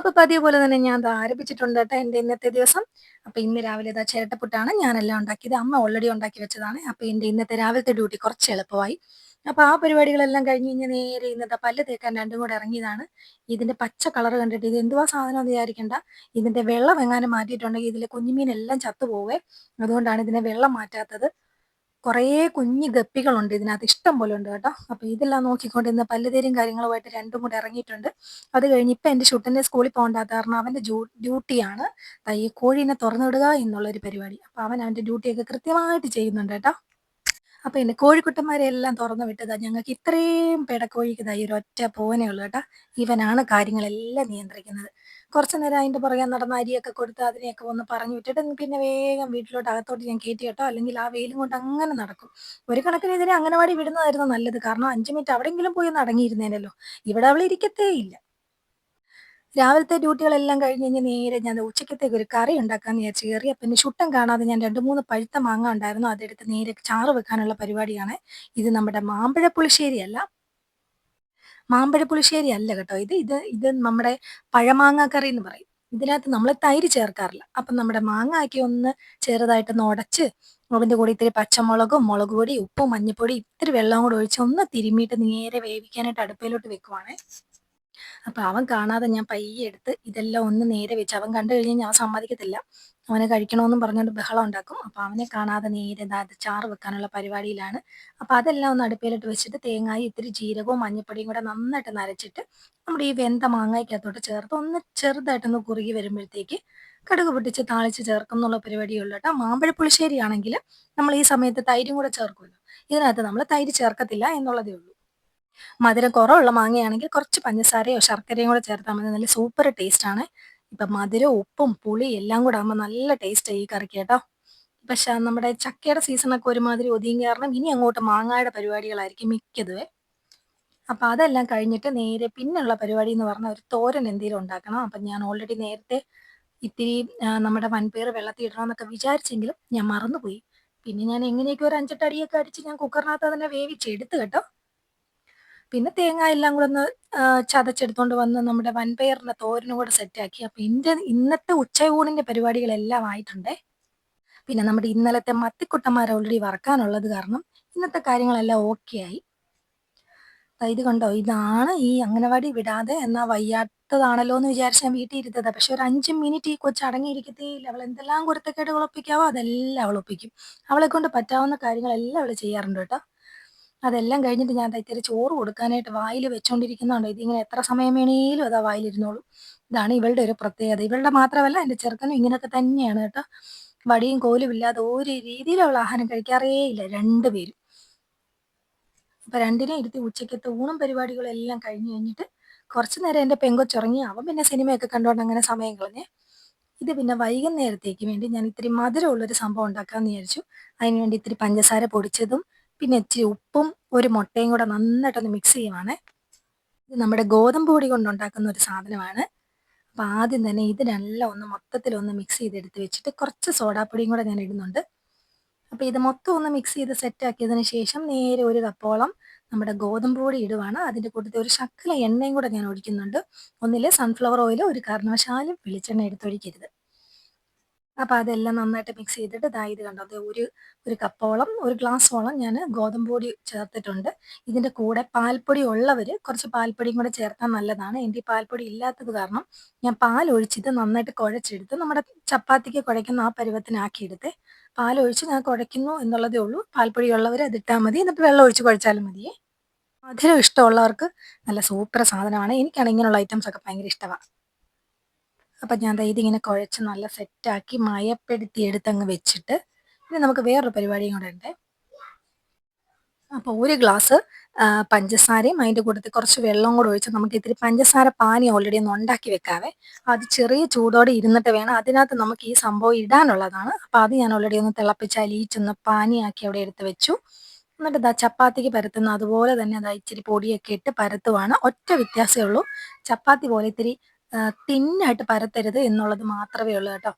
അപ്പൊ പതിവ് പോലെ തന്നെ ഞാൻ അത് ആരംഭിച്ചിട്ടുണ്ട് കേട്ടോ ഇന്നത്തെ ദിവസം. അപ്പൊ ഇന്ന് രാവിലെ ഇതാ ചിരട്ടപ്പുട്ടാണ് ഞാനെല്ലാം ഉണ്ടാക്കിയത്. അമ്മ ഓൾറെഡി ഉണ്ടാക്കി വെച്ചതാണ്. അപ്പൊ എന്റെ ഇന്നത്തെ രാവിലത്തെ ഡ്യൂട്ടി കുറച്ച് എളുപ്പമായി. അപ്പൊ ആ പരിപാടികളെല്ലാം കഴിഞ്ഞ് കഴിഞ്ഞാൽ നേരെ ഇന്നത്തെ പല്ല് തേക്കാൻ രണ്ടും കൂടെ ഇറങ്ങിയതാണ്. ഇതിന്റെ പച്ച കളർ കണ്ടിട്ട് ഇത് എന്തുവാ സാധനം വിചാരിക്കണ്ട. ഇതിന്റെ വെള്ളം എങ്ങാനും മാറ്റിയിട്ടുണ്ടെങ്കിൽ ഇതിലെ കുഞ്ഞുമീനെല്ലാം ചത്തുപോവേ അതുകൊണ്ടാണ് ഇതിനെ വെള്ളം മാറ്റാത്തത്. കുറേ കുഞ്ഞു ഗപ്പികളുണ്ട് ഇതിനകത്ത്. ഇഷ്ടം പോലെ ഉണ്ട് കേട്ടോ. അപ്പൊ ഇതെല്ലാം നോക്കിക്കൊണ്ട് ഇന്ന് പല്ലുതേരും കാര്യങ്ങളുമായിട്ട് രണ്ടും കൂടെ ഇറങ്ങിയിട്ടുണ്ട്. അത് കഴിഞ്ഞ് ഇപ്പൊ എന്റെ ഷുട്ടന്റെ സ്കൂളിൽ പോകണ്ടാത്ത കാരണം അവന്റെ ഡ്യൂട്ടിയാണ്. ഈ കോഴീനെ തുറന്നിടുക എന്നുള്ള ഒരു പരിപാടി. അപ്പൊ അവൻ അവന്റെ ഡ്യൂട്ടിയൊക്കെ കൃത്യമായിട്ട് ചെയ്യുന്നുണ്ട് കേട്ടോ. അപ്പൊ എന്നെ കോഴിക്കുട്ടന്മാരെ എല്ലാം തുറന്നു വിട്ടതാ. ഞങ്ങൾക്ക് ഇത്രയും പേടക്കോഴിക്ക് ഈ ഒരു ഒറ്റ പോവനേ ഉള്ളു കേട്ടോ. ഇവനാണ് കാര്യങ്ങളെല്ലാം നിയന്ത്രിക്കുന്നത്. കുറച്ചു നേരം അതിന്റെ പുറകെ നടന്ന അരിയൊക്കെ കൊടുത്ത് അതിനെയൊക്കെ ഒന്ന് പറഞ്ഞു വിട്ടിട്ട് പിന്നെ വേഗം വീട്ടിലോട്ട് അകത്തോട്ട് ഞാൻ കയറ്റി കേട്ടോ അല്ലെങ്കിൽ ആ വെയിലും കൊണ്ട് അങ്ങനെ നടക്കും. ഒരു കണക്കിന് ഇതിനെ അംഗനവാടി വിടുന്നതായിരുന്നു നല്ലത്. കാരണം അഞ്ചു മിനിറ്റ് അവിടെങ്കിലും പോയി ഒന്ന് അടങ്ങിയിരുന്നേനല്ലോ. ഇവിടെ അവൾ ഇരിക്കത്തേ ഇല്ല. രാവിലത്തെ ഡ്യൂട്ടികളെല്ലാം കഴിഞ്ഞ് കഴിഞ്ഞ് നേരെ ഞാൻ ഉച്ചക്കത്തേക്ക് ഒരു കറി ഉണ്ടാക്കാന്ന് വിചാരിച്ചു കയറി. എന്റെ ചുട്ടം കാണാതെ ഞാൻ രണ്ട് മൂന്ന് പഴുത്ത മാങ്ങ ഉണ്ടായിരുന്നു. അതെടുത്ത് നേരെ ചാറ് വെക്കാനുള്ള പരിപാടിയാണ്. ഇത് നമ്മുടെ മാമ്പഴ പുളിശ്ശേരി അല്ല മാമ്പഴ പുളിശ്ശേരി അല്ല കേട്ടോ. ഇത് ഇത് ഇത് നമ്മുടെ പഴമാങ്ങ കറി എന്ന് പറയും. ഇതിനകത്ത് നമ്മൾ തൈര് ചേർക്കാറില്ല. അപ്പം നമ്മുടെ മാങ്ങാക്കി ഒന്ന് ചെറുതായിട്ടൊന്ന് ഉടച്ച് അതിന്റെ കൂടെ ഇത്തിരി പച്ചമുളകും മുളക് പൊടി ഉപ്പും മഞ്ഞൾപ്പൊടി ഇത്തിരി വെള്ളവും കൂടെ ഒഴിച്ച് ഒന്ന് തിരുമ്മിയിട്ട് നേരെ വേവിക്കാനായിട്ട് അടുപ്പയിലോട്ട് വെക്കുവാണേ. അപ്പൊ അവൻ കാണാതെ ഞാൻ പയ്യെ എടുത്ത് ഇതെല്ലാം ഒന്ന് നേരെ വെച്ച് അവൻ കണ്ടു കഴിഞ്ഞാൽ ഞാൻ സമ്മതിക്കത്തില്ല. അവനെ കഴിക്കണമെന്നും പറഞ്ഞുകൊണ്ട് ബഹളം ഉണ്ടാക്കും. അപ്പൊ അവനെ കാണാതെ നേരെ അത് ചാറ് വെക്കാനുള്ള പരിപാടിയിലാണ്. അപ്പൊ അതെല്ലാം ഒന്ന് അടുപ്പിലിട്ട് വെച്ചിട്ട് തേങ്ങായി ഇത്തിരി ജീരകവും മഞ്ഞപ്പൊടിയും കൂടെ നന്നായിട്ട് നരച്ചിട്ട് നമ്മുടെ ഈ വെന്ത മാങ്ങയ്ക്കകത്തോട്ട് ചേർത്ത് ഒന്ന് ചെറുതായിട്ടൊന്ന് കുറുകി വരുമ്പോഴത്തേക്ക് കടുക് പൊട്ടിച്ച് താളിച്ച് ചേർക്കും എന്നുള്ള പരിപാടിയുള്ളൂ കേട്ടോ. മാമ്പഴ പുളിശ്ശേരി ആണെങ്കിൽ നമ്മൾ ഈ സമയത്ത് തൈരും കൂടെ ചേർക്കുമല്ലോ. ഇതിനകത്ത് നമ്മൾ തൈര് ചേർക്കത്തില്ല എന്നുള്ളതേ ഉള്ളൂ. മധുരം കുറവുള്ള മാങ്ങയാണെങ്കിൽ കുറച്ച് പഞ്ചസാരയോ ശർക്കരയും കൂടെ ചേർത്താൽ മതി. നല്ല സൂപ്പർ ടേസ്റ്റ് ആണ്. ഇപ്പൊ മധുരവും ഉപ്പും പുളി എല്ലാം കൂടെ ആകുമ്പോൾ നല്ല ടേസ്റ്റ് ഈ കറിക്ക് കേട്ടോ. പക്ഷെ നമ്മുടെ ചക്കയുടെ സീസണൊക്കെ ഒരുമാതിരി ഒതുങ്ങി കാരണം ഇനി അങ്ങോട്ട് മാങ്ങായുടെ പരിപാടികളായിരിക്കും മിക്കതുവേ. അപ്പൊ അതെല്ലാം കഴിഞ്ഞിട്ട് നേരെ പിന്നെയുള്ള പരിപാടി എന്ന് പറഞ്ഞാൽ ഒരു തോരൻ എന്തെങ്കിലും ഉണ്ടാക്കണം. അപ്പൊ ഞാൻ ഓൾറെഡി നേരത്തെ ഇത്തിരി നമ്മുടെ വൻപേർ വെള്ളത്തിൽ ഇടണമെന്നൊക്കെ വിചാരിച്ചെങ്കിലും ഞാൻ മറന്നുപോയി. പിന്നെ ഞാൻ എങ്ങനെയൊക്കെ ഒരു അഞ്ചെട്ട് അടിയൊക്കെ അടിച്ച് ഞാൻ കുക്കറിനകത്ത് തന്നെ വേവിച്ചെടുത്ത് കേട്ടോ. പിന്നെ തേങ്ങ എല്ലാം കൂടെ ഒന്ന് ചതച്ചെടുത്തോണ്ട് വന്ന് നമ്മുടെ വൻപയറിന്റെ തോരനും കൂടെ സെറ്റാക്കി. അപ്പൊ ഇന്റെ ഇന്നത്തെ ഉച്ചയൂണിന്റെ പരിപാടികളെല്ലാം ആയിട്ടുണ്ട്. പിന്നെ നമ്മുടെ ഇന്നലത്തെ മത്തിക്കുട്ടന്മാർ ഓൾറെഡി വറക്കാനുള്ളത് കാരണം ഇന്നത്തെ കാര്യങ്ങളെല്ലാം ഓക്കെ ആയി ഇത് കണ്ടോ? ഇതാണ് ഈ അംഗനവാടി വിടാതെ എന്നാ വയ്യാത്തതാണല്ലോ എന്ന് വിചാരിച്ച് ഞാൻ വീട്ടിൽ ഇരുത്തത്. പക്ഷെ ഒരു അഞ്ച് മിനിറ്റ് ഈ കൊച്ചു അടങ്ങിയിരിക്കത്തേയില്ല അവൾ എന്തെല്ലാം കുരുത്തക്കേടുകൾ ഒപ്പിക്കാവോ? അതെല്ലാം അവൾ ഒപ്പിക്കും. അവളെ കൊണ്ട് പറ്റാവുന്ന കാര്യങ്ങളെല്ലാം അവൾ ചെയ്യാറുണ്ട് കേട്ടോ. അതെല്ലാം കഴിഞ്ഞിട്ട് ഞാൻ ഇത്തിരി ചോറ് കൊടുക്കാനായിട്ട് വായിൽ വെച്ചോണ്ടിരിക്കുന്നുണ്ട്. ഇതിങ്ങനെ എത്ര സമയം വേണേലും അതാ വായിലിരുന്നോളൂ. ഇതാണ് ഇവളുടെ ഒരു പ്രത്യേകത. ഇവളുടെ മാത്രമല്ല എന്റെ ചെറുക്കനും ഇങ്ങനെയൊക്കെ തന്നെയാണ് കേട്ടോ. വടിയും കോലും ഇല്ലാതെ ഒരു രീതിയിലും അവൾ ആഹാരം കഴിക്കാറേ ഇല്ല രണ്ടുപേരും അപ്പൊ രണ്ടിനെ ഇരുത്തി ഉച്ചയ്ക്കത്തെ ഊണും പരിപാടികളും എല്ലാം കഴിഞ്ഞ് കഴിഞ്ഞിട്ട് കുറച്ച് നേരം എന്റെ പെങ്കൊച്ചുറങ്ങി. അവൻ പിന്നെ സിനിമയൊക്കെ കണ്ടുകൊണ്ട് അങ്ങനെ സമയം കളഞ്ഞേ. ഇത് പിന്നെ വൈകുന്നേരത്തേക്ക് വേണ്ടി ഞാൻ ഇത്തിരി മധുരമുള്ളൊരു സംഭവം ഉണ്ടാക്കാമെന്ന് വിചാരിച്ചു. അതിനുവേണ്ടി ഇത്തിരി പഞ്ചസാര പൊടിച്ചതും പിന്നെ ഇച്ചിരി ഉപ്പും ഒരു മുട്ടയും കൂടെ നന്നായിട്ടൊന്ന് മിക്സ് ചെയ്യുവാണ്. ഇത് നമ്മുടെ ഗോതമ്പ് പൊടി കൊണ്ടുണ്ടാക്കുന്ന ഒരു സാധനമാണ്. അപ്പോൾ ആദ്യം തന്നെ ഇതിനെല്ലാം ഒന്ന് മൊത്തത്തിലൊന്ന് മിക്സ് ചെയ്തെടുത്ത് വെച്ചിട്ട് കുറച്ച് സോഡാപ്പൊടിയും കൂടെ ഞാൻ ഇടുന്നുണ്ട്. അപ്പോൾ ഇത് മൊത്തം ഒന്ന് മിക്സ് ചെയ്ത് സെറ്റാക്കിയതിന് ശേഷം നേരെ ഒരു കപ്പോളം നമ്മുടെ ഗോതമ്പ് പൊടി ഇടുവാണ്. അതിന്റെ കൂട്ടത്തിൽ ഒരു ശക്കല എണ്ണയും കൂടെ ഞാൻ ഒഴിക്കുന്നുണ്ട്. ഒന്നിൽ സൺഫ്ലവർ ഓയിൽ ഒരു കാരണവശാലും വെളിച്ചെണ്ണ എടുത്തൊഴിക്കരുത് അപ്പോൾ അതെല്ലാം നന്നായിട്ട് മിക്സ് ചെയ്തിട്ട് ദാ ഇത് കണ്ടോ? അത് ഒരു ഒരു കപ്പോളം ഒരു ഗ്ലാസ്സോളം ഞാൻ ഗോതമ്പ് പൊടി ചേർത്തിട്ടുണ്ട്. ഇതിന്റെ കൂടെ പാൽപ്പൊടി ഉള്ളവർ കുറച്ച് പാൽപ്പൊടിയും കൂടെ ചേർത്താൽ നല്ലതാണ്. എന്റെ പാൽപ്പൊടി ഇല്ലാത്തത് കാരണം ഞാൻ പാൽ ഒഴിച്ചിട്ട് നന്നായിട്ട് കുഴച്ചെടുത്ത് നമ്മുടെ ചപ്പാത്തിക്ക് കുഴയ്ക്കുന്ന ആ പരുവത്തിനാക്കിയെടുത്ത് പാൽ ഒഴിച്ച് ഞാൻ കുഴയ്ക്കുന്നു എന്നുള്ളതേ ഉള്ളൂ. പാൽപ്പൊടി ഉള്ളവർ അതിട്ടാൽ മതി. എന്നിട്ട് വെള്ളം ഒഴിച്ച് കുഴച്ചാലും മതിയേ മധുരം ഇഷ്ടമുള്ളവർക്ക് നല്ല സൂപ്പർ സാധനമാണ്. എനിക്കാണ് ഇങ്ങനെയുള്ള ഐറ്റംസ് ഒക്കെ ഭയങ്കര ഇഷ്ടമാണ് അപ്പം ഞാൻ ഇതിങ്ങനെ കുഴച്ച് നല്ല സെറ്റാക്കി മയപ്പെടുത്തി എടുത്തങ്ങ് വെച്ചിട്ട് ഇനി നമുക്ക് വേറൊരു പരിപാടിയും കൂടെ ഉണ്ട്. അപ്പോൾ ഒരു ഗ്ലാസ് പഞ്ചസാരയും അതിന്റെ കൂട്ടത്തിൽ കുറച്ച് വെള്ളം കൂടെ ഒഴിച്ച് നമുക്ക് ഇത്തിരി പഞ്ചസാര പാനി ഓൾറെഡി ഒന്ന് ഉണ്ടാക്കി വെക്കാവേ. അത് ചെറിയ ചൂടോടെ ഇരുന്നിട്ട് വേണം. അതിനകത്ത് നമുക്ക് ഈ സംഭവം ഇടാനുള്ളതാണ്. അപ്പോൾ അത് ഞാൻ ഓൾറെഡി ഒന്ന് തിളപ്പിച്ച് അലിയിച്ചൊന്ന് പാനിയാക്കി അവിടെ എടുത്ത് വെച്ചു. എന്നിട്ട് ഇതാ ചപ്പാത്തിക്ക് പരത്തുന്ന അതുപോലെ തന്നെ അതാ ഇച്ചിരി പൊടിയൊക്കെ ഇട്ട് പരത്തുവാണ്. ഒറ്റ വ്യത്യാസമേ ഉള്ളൂ. ചപ്പാത്തി പോലെ ഇത്തിരി തിന്നായിട്ട് പരത്തരുത് എന്നുള്ളത് മാത്രമേ ഉള്ളൂ കേട്ടോ.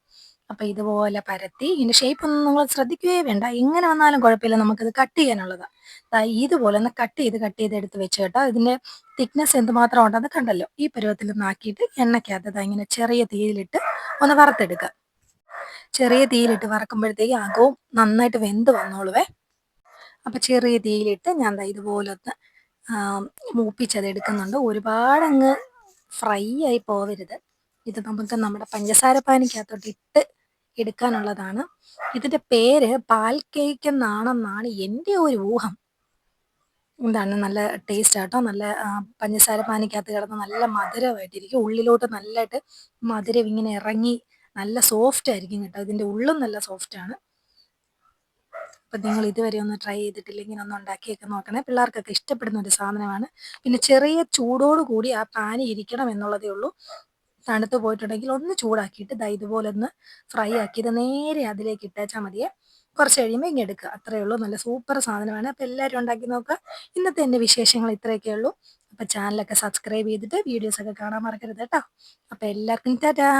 അപ്പോൾ ഇതുപോലെ പരത്തി ഇതിന്റെ ഷേപ്പ് ഒന്നും നിങ്ങൾ ശ്രദ്ധിക്കുകയേ വേണ്ട. എങ്ങനെ വന്നാലും കുഴപ്പമില്ല നമുക്കിത് കട്ട് ചെയ്യാനുള്ളതാണ് ദാ ഇതുപോലെ ഒന്ന് കട്ട് ചെയ്ത് കട്ട് ചെയ്ത് എടുത്ത് വെച്ച് കേട്ടോ. ഇതിന്റെ തിക്നെസ് എന്തുമാത്രം ഉണ്ടെന്ന് കണ്ടല്ലോ. ഈ പരുവത്തിൽ ഒന്ന് ആക്കിയിട്ട് എണ്ണയ്ക്കകത്ത് ഇങ്ങനെ ചെറിയ തീയിലിട്ട് ഒന്ന് വറുത്തെടുക്കുക. ചെറിയ തീയിലിട്ട് വറക്കുമ്പോഴത്തേക്ക് അകവും നന്നായിട്ട് വെന്ത് വന്നോളുവേ. അപ്പം ചെറിയ തീയിലിട്ട് ഞാൻ ഇതുപോലൊന്ന് മൂപ്പിച്ചത് എടുക്കുന്നുണ്ട്. ഒരുപാടങ്ങ് ഫ്രൈ ആയി പോവരുത്. ഇത് നമുക്ക് നമ്മുടെ പഞ്ചസാര പാനിക്കകത്തോട്ട് ഇട്ട് എടുക്കാനുള്ളതാണ്. ഇതിന്റെ പേര് പാൽ കേക്ക് എന്നാണെന്നാണ് എന്റെ ഒരു ഊഹം. എന്താണ്? നല്ല ടേസ്റ്റ് ആട്ടോ? നല്ല പഞ്ചസാര പാനിക്കകത്ത് കിടന്ന് നല്ല മധുരമായിട്ടിരിക്കും. ഉള്ളിലോട്ട് നല്ലതായിട്ട് മധുരം ഇങ്ങനെ ഇറങ്ങി നല്ല സോഫ്റ്റ് ആയിരിക്കും കേട്ടോ. ഇതിന്റെ ഉള്ളും നല്ല സോഫ്റ്റ് ആണ്. അപ്പം നിങ്ങൾ ഇതുവരെ ഒന്ന് ട്രൈ ചെയ്തിട്ടില്ലെങ്കിൽ ഒന്ന് ഉണ്ടാക്കിയൊക്കെ നോക്കണേ. പിള്ളേർക്കൊക്കെ ഇഷ്ടപ്പെടുന്ന ഒരു സാധനമാണ്. പിന്നെ ചെറിയ ചൂടോട് കൂടി ആ പാനി ഇരിക്കണം എന്നുള്ളതേ ഉള്ളൂ. തണുത്ത് പോയിട്ടുണ്ടെങ്കിൽ ഒന്ന് ചൂടാക്കിയിട്ട് ദാ ഇതുപോലെ ഒന്ന് ഫ്രൈ ആക്കി ഇത് നേരെ അതിലേക്ക് ഇട്ടേച്ചാൽ മതിയെ. കുറച്ച് കഴിയുമ്പോൾ ഇങ്ങനെ എടുക്കുക. അത്രയേ ഉള്ളൂ. നല്ല സൂപ്പർ സാധനമാണ്. അപ്പോൾ എല്ലാവരും ഉണ്ടാക്കി നോക്കുക. ഇന്നത്തെ എന്റെ വിശേഷങ്ങൾ ഇത്രയൊക്കെ ഉള്ളൂ. അപ്പോൾ ചാനലൊക്കെ സബ്സ്ക്രൈബ് ചെയ്തിട്ട് വീഡിയോസൊക്കെ കാണാൻ മറക്കരുത് കേട്ടോ. അപ്പോൾ എല്ലാവർക്കും ടാറ്റാ!